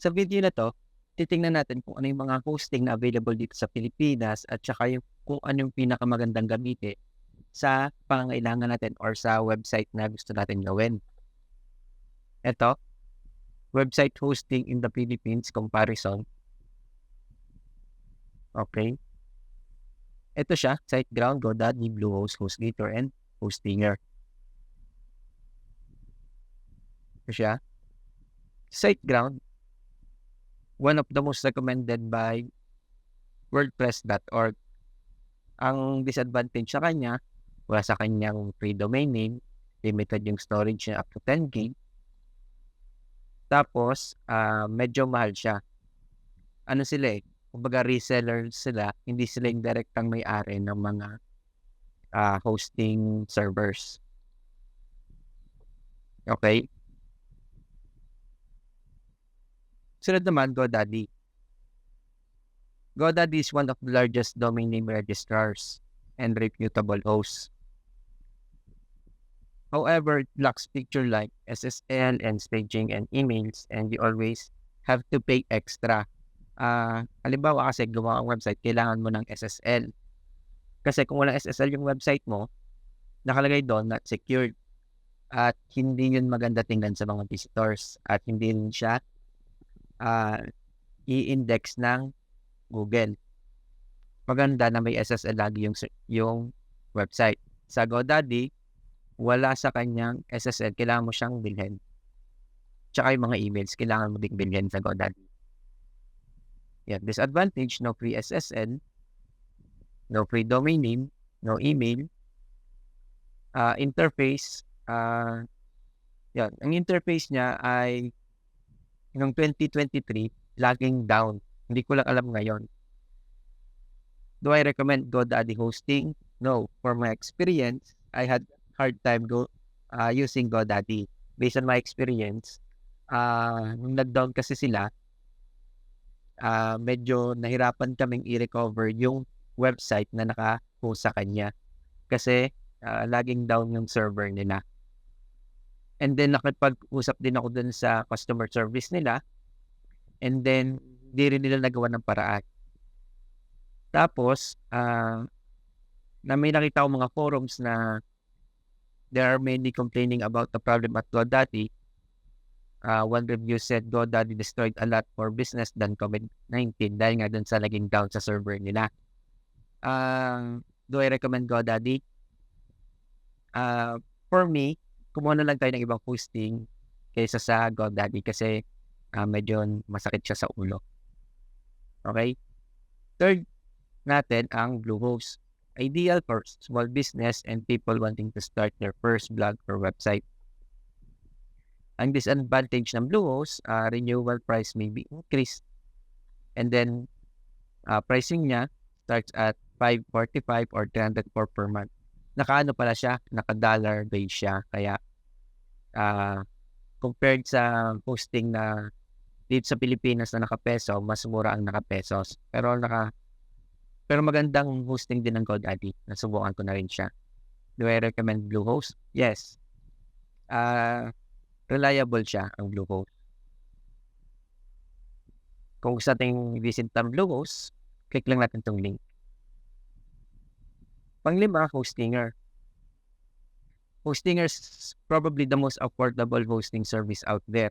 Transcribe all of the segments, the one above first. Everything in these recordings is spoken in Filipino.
Sa video na 'to, titingnan natin kung ano yung mga hosting na available dito sa Pilipinas at saka yung kung ano yung pinakamagandang gamitin sa pangangailangan natin or sa website na gusto natin gawin. Eto, website hosting in the Philippines comparison. Okay. Ito siya, SiteGround, GoDaddy, Bluehost, HostGator, and Hostinger. Ito siya. SiteGround, one of the most recommended by WordPress.org. Ang disadvantage sa kanya, wala sa kanyang free domain name, limited yung storage niya up to 10 gig. Tapos, uh, medyo mahal siya. Ano sila eh, kumbaga reseller sila, hindi sila yung direktang may-ari ng mga uh, hosting servers. Okay? Sunod naman, GoDaddy. GoDaddy is one of the largest domain name registrars and reputable hosts. However, it lacks picture like SSL and staging and emails and you always have to pay extra. Uh, halimbawa kasi gawa ang website, kailangan mo ng SSL. Kasi kung walang SSL yung website mo, nakalagay doon not secured. At hindi yun maganda tingnan sa mga visitors. At hindi rin siya uh, i-index ng Google. Maganda na may SSL lagi yung, yung website. Sa GoDaddy, wala sa kanyang SSL, kailangan mo siyang bilhin. Tsaka yung mga emails, kailangan mo ding bilhin sa GoDaddy. Yan, disadvantage, no free SSL, no free domain name, no email, uh, interface, uh, yan, ang interface niya ay noong 2023, laging down. Hindi ko lang alam ngayon. Do I recommend GoDaddy hosting? No. For my experience, I had hard time go uh, using GoDaddy. Based on my experience, uh, nung nag-down kasi sila, uh, medyo nahirapan kaming i-recover yung website na naka-host sa kanya. Kasi uh, laging down yung server nila. And then nakipag-usap din ako dun sa customer service nila. And then hindi rin nila nagawa ng paraan. Tapos, uh, na may nakita ko mga forums na there are many complaining about the problem at GoDaddy. Uh, one review said GoDaddy destroyed a lot more business than COVID-19 dahil nga dun sa laging down sa server nila. Uh, do I recommend GoDaddy? Uh, for me, kumuha na lang tayo ng ibang hosting kaysa sa GoDaddy kasi uh, medyo masakit siya sa ulo. Okay? Third natin ang Bluehost. Ideal for small business and people wanting to start their first blog or website. Ang disadvantage ng Bluehost, uh, renewal price may be increased. And then, uh, pricing niya starts at 545 or 304 per month nakaano pala siya, naka-dollar base siya. Kaya, uh, compared sa hosting na dito sa Pilipinas na naka-peso, mas mura ang naka-pesos. Pero naka pero magandang hosting din ng GoDaddy. Nasubukan ko na rin siya. Do I recommend Bluehost? Yes. Uh, reliable siya ang Bluehost. Kung gusto natin visit ang Bluehost, click lang natin itong link. Panglima, Hostinger. Hostinger is probably the most affordable hosting service out there.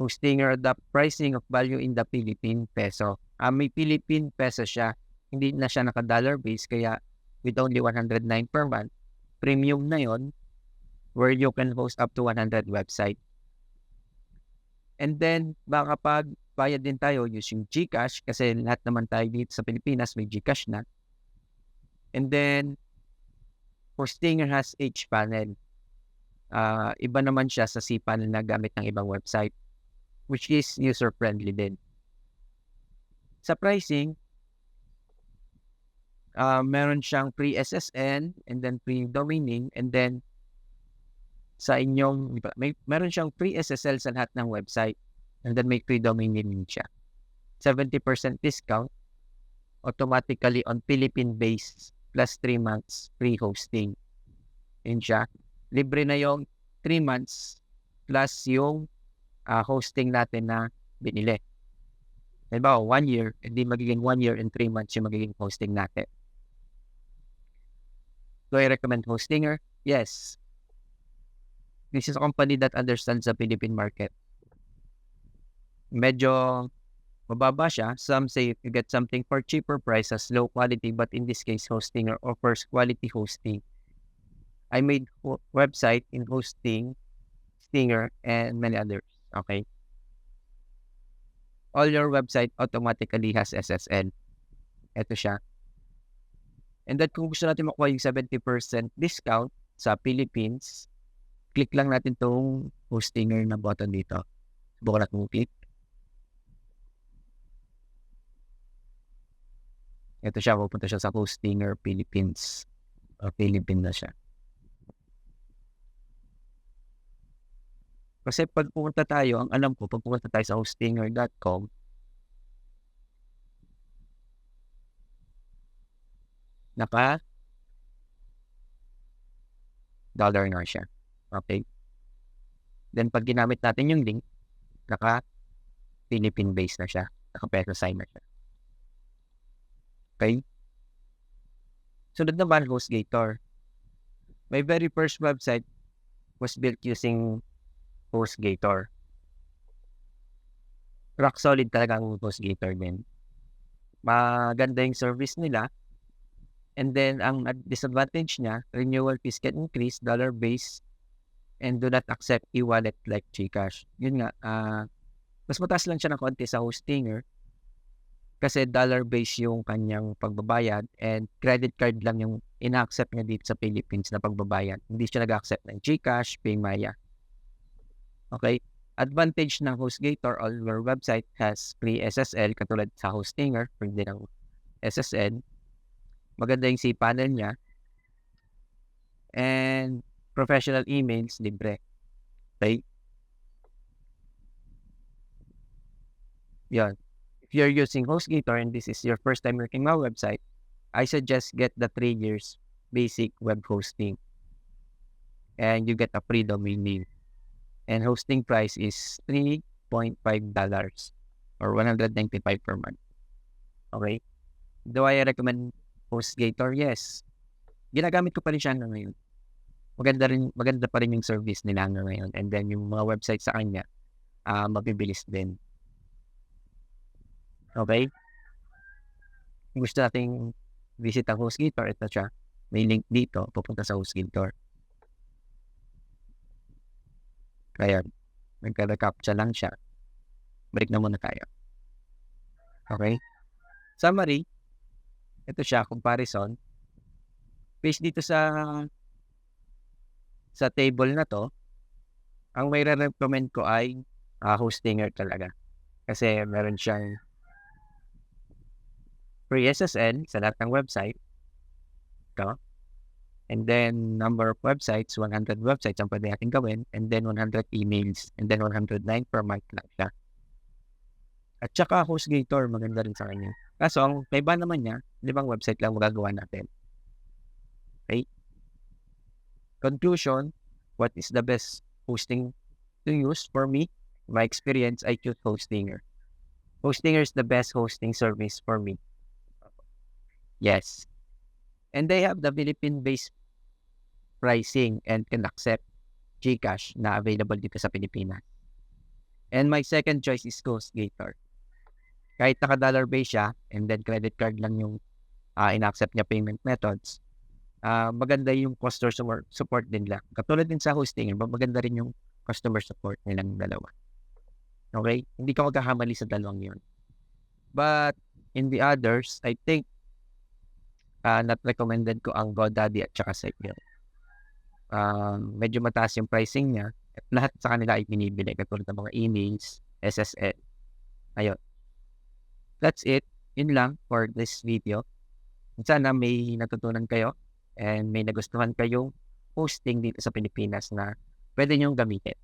Hostinger, the pricing of value in the Philippine peso. Uh, may Philippine peso siya. Hindi na siya naka-dollar base kaya with only 109 per month, premium na yon where you can host up to 100 website. And then, baka pag bayad din tayo using GCash kasi lahat naman tayo dito sa Pilipinas may GCash na. And then, for Stinger has H panel. Uh, iba naman siya sa C panel na gamit ng ibang website, which is user-friendly din. Sa pricing, uh, meron siyang free SSN and then free domain name and then sa inyong may meron siyang free SSL sa lahat ng website and then may free domain name siya. 70% discount automatically on Philippine-based plus 3 months free hosting. Yun siya. Libre na yung 3 months plus yung uh, hosting natin na binili. Halimbawa, 1 year, hindi magiging 1 year and 3 months yung magiging hosting natin. Do I recommend Hostinger? Yes. This is a company that understands the Philippine market. Medyo mababa siya. Some say you get something for cheaper prices, low quality, but in this case, Hostinger offers quality hosting. I made website in hosting, Stinger, and many others. Okay. All your website automatically has SSL. Ito siya. And then kung gusto natin makuha yung 70% discount sa Philippines, click lang natin tong Hostinger na button dito. Subukan natin click. Ito siya, pupunta siya sa Hostinger Philippines. O Philippine na siya. Kasi pag pumunta tayo, ang alam ko, pag pumunta tayo sa hostinger.com, naka dollar nga siya. Okay? Then pag ginamit natin yung link, naka Philippine base na siya. Naka peso sign siya. Okay? Sunod naman, HostGator. My very first website was built using HostGator. Rock solid talaga ang HostGator din. Maganda yung service nila. And then, ang disadvantage niya, renewal fees can increase, dollar base, and do not accept e-wallet like Gcash. Yun nga, uh, mas mataas lang siya ng konti sa Hostinger kasi dollar base yung kanyang pagbabayad and credit card lang yung ina-accept niya dito sa Philippines na pagbabayad. Hindi siya nag-accept ng Gcash, Paymaya. Okay? Advantage ng HostGator, all your website has free SSL katulad sa Hostinger, pwede ng SSL. Maganda yung cPanel niya. And professional emails, libre. Okay? Yan. If you're using HostGator and this is your first time working my website, I suggest get the 3 years basic web hosting. And you get a free domain name. And hosting price is $3.5 or 195 per month. Okay? Do I recommend HostGator? Yes. Ginagamit ko pa rin siya hanggang ngayon. Maganda rin maganda pa rin yung service nila hanggang ngayon. And then yung mga website sa kanya, uh, mabibilis din. Okay? Gusto nating visit ang HostGator, ito siya. May link dito, pupunta sa HostGator. Kaya, nagka-recaptcha lang siya. Balik na muna tayo. Okay? Summary, ito siya, comparison. Based dito sa sa table na to, ang may recommend ko ay uh, Hostinger talaga. Kasi meron siyang free SSL sa lahat ng website. Ito. And then, number of websites, 100 websites ang pwede natin gawin. And then, 100 emails. And then, 109 per month lang siya. At saka, HostGator, maganda rin sa kanya. Kaso, ang kaiba naman niya, limang website lang magagawa natin. Okay? Conclusion, what is the best hosting to use for me? My experience, I choose Hostinger. Hostinger is the best hosting service for me. Yes. And they have the Philippine-based pricing and can accept GCash na available dito sa Pilipinas. And my second choice is HostGator. Kahit naka-dollar base siya and then credit card lang yung uh, in-accept niya payment methods, uh, maganda yung customer support din lang. Katulad din sa hosting, maganda rin yung customer support nilang dalawa. Okay? Hindi ka magkakamali sa dalawang yun. But in the others, I think uh, not recommended ko ang GoDaddy at saka Signal. Um, medyo mataas yung pricing niya at lahat sa kanila ay binibili katulad ng mga emails, SSL. Ayun. That's it. Yun lang for this video. Sana may natutunan kayo and may nagustuhan kayong hosting dito sa Pilipinas na pwede nyong gamitin.